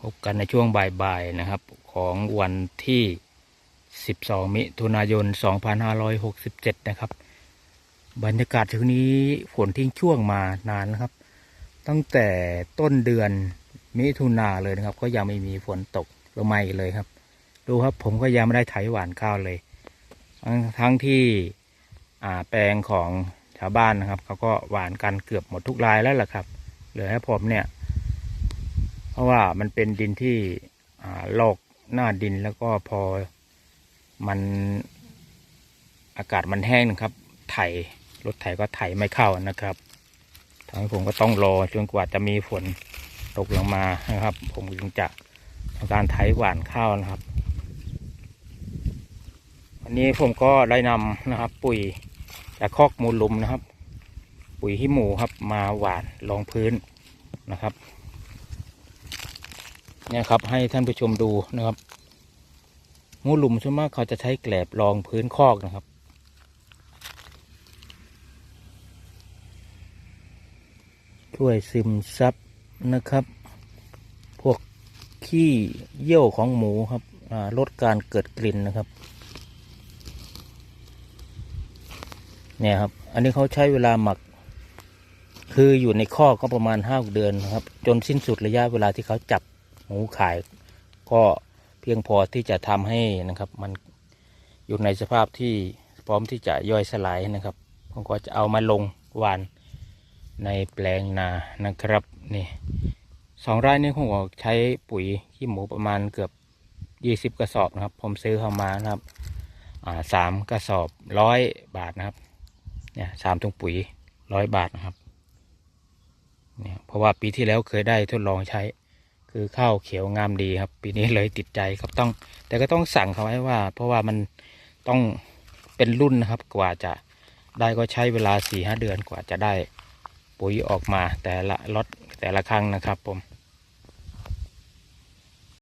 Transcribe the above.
พบกันในช่วงบ่ายๆนะครับ ของวันที่ 12 มิถุนายน 2567 นะครับ บรรยากาศช่วงนี้ฝนทิ้งช่วงมานานนะครับ ตั้งแต่ต้นเดือนมิถุนาเลยนะครับ ก็ยังไม่มีฝนตกลงมาอีกเลยครับ ดูครับผมก็ยังไม่ได้ไถหวานข้าวเลย ทั้งที่อ่าแปลงของชาวบ้านนะครับเขาก็หวานกันเกือบหมดทุกรายแล้วล่ะครับเหลือให้ผมเนี่ย เพราะว่ามันเป็นดินที่ลอกหน้าดินแล้วก็พอมันอากาศมันแห้งนะครับ ไถรถไถก็ไถไม่เข้านะครับทางผมก็ต้องรอจนกว่าจะมีฝนตกลงมานะครับ ผมจึงจะทำการไถหว่านข้าวนะครับ วันนี้ผมก็ได้นำนะครับ ปุ๋ยจากคอกมูลลุมนะครับ ปุ๋ยขี้หมูครับ มาหว่านรองพื้นนะครับ เนี่ยครับ ให้ท่านผู้ชมดูนะครับมูลลุมส่วนมากเขาจะใช้แกลบรองพื้นคอกนะครับ ช่วยซึมซับนะครับ พวกขี้เยี่ยวของหมูครับลดการเกิดกลิ่นนะครับเนี่ยครับ อันนี้เขาใช้เวลาหมัก คืออยู่ในข้อกก็ประมาณห้าเดือนนะครับ จนสิ้นสุดระยะเวลาที่เขาจับ หมูขายก็เพียงพอที่จะทำให้นะครับ มันอยู่ในสภาพที่พร้อมที่จะย่อยสลายนะครับผมก็จะเอามาลงหวานในแปลงนานะครับนี่สองไร่นี่ผมก็ใช้ปุ๋ยขี้หมูประมาณเกือบยี่สิบกระสอบนะครับ ผมซื้อเข้ามานะครับสามกระสอบร้อยบาทนะครับเนี่ยสามถุงปุ๋ยร้อยบาทนะครับเนี่ยเพราะว่าปีที่แล้วเคยได้ทดลองใช้ คือข้าวเขียวงามดีครับ ปีนี้เลยติดใจครับต้อง แต่ก็ต้องสั่งเขาไว้ว่า เพราะว่ามันต้องเป็นรุ่นนะครับ กว่าจะได้ก็ใช้เวลาสี่ห้าเดือนกว่าจะได้ปุ๋ยออกมาแต่ละล็อตแต่ละครั้งนะครับผม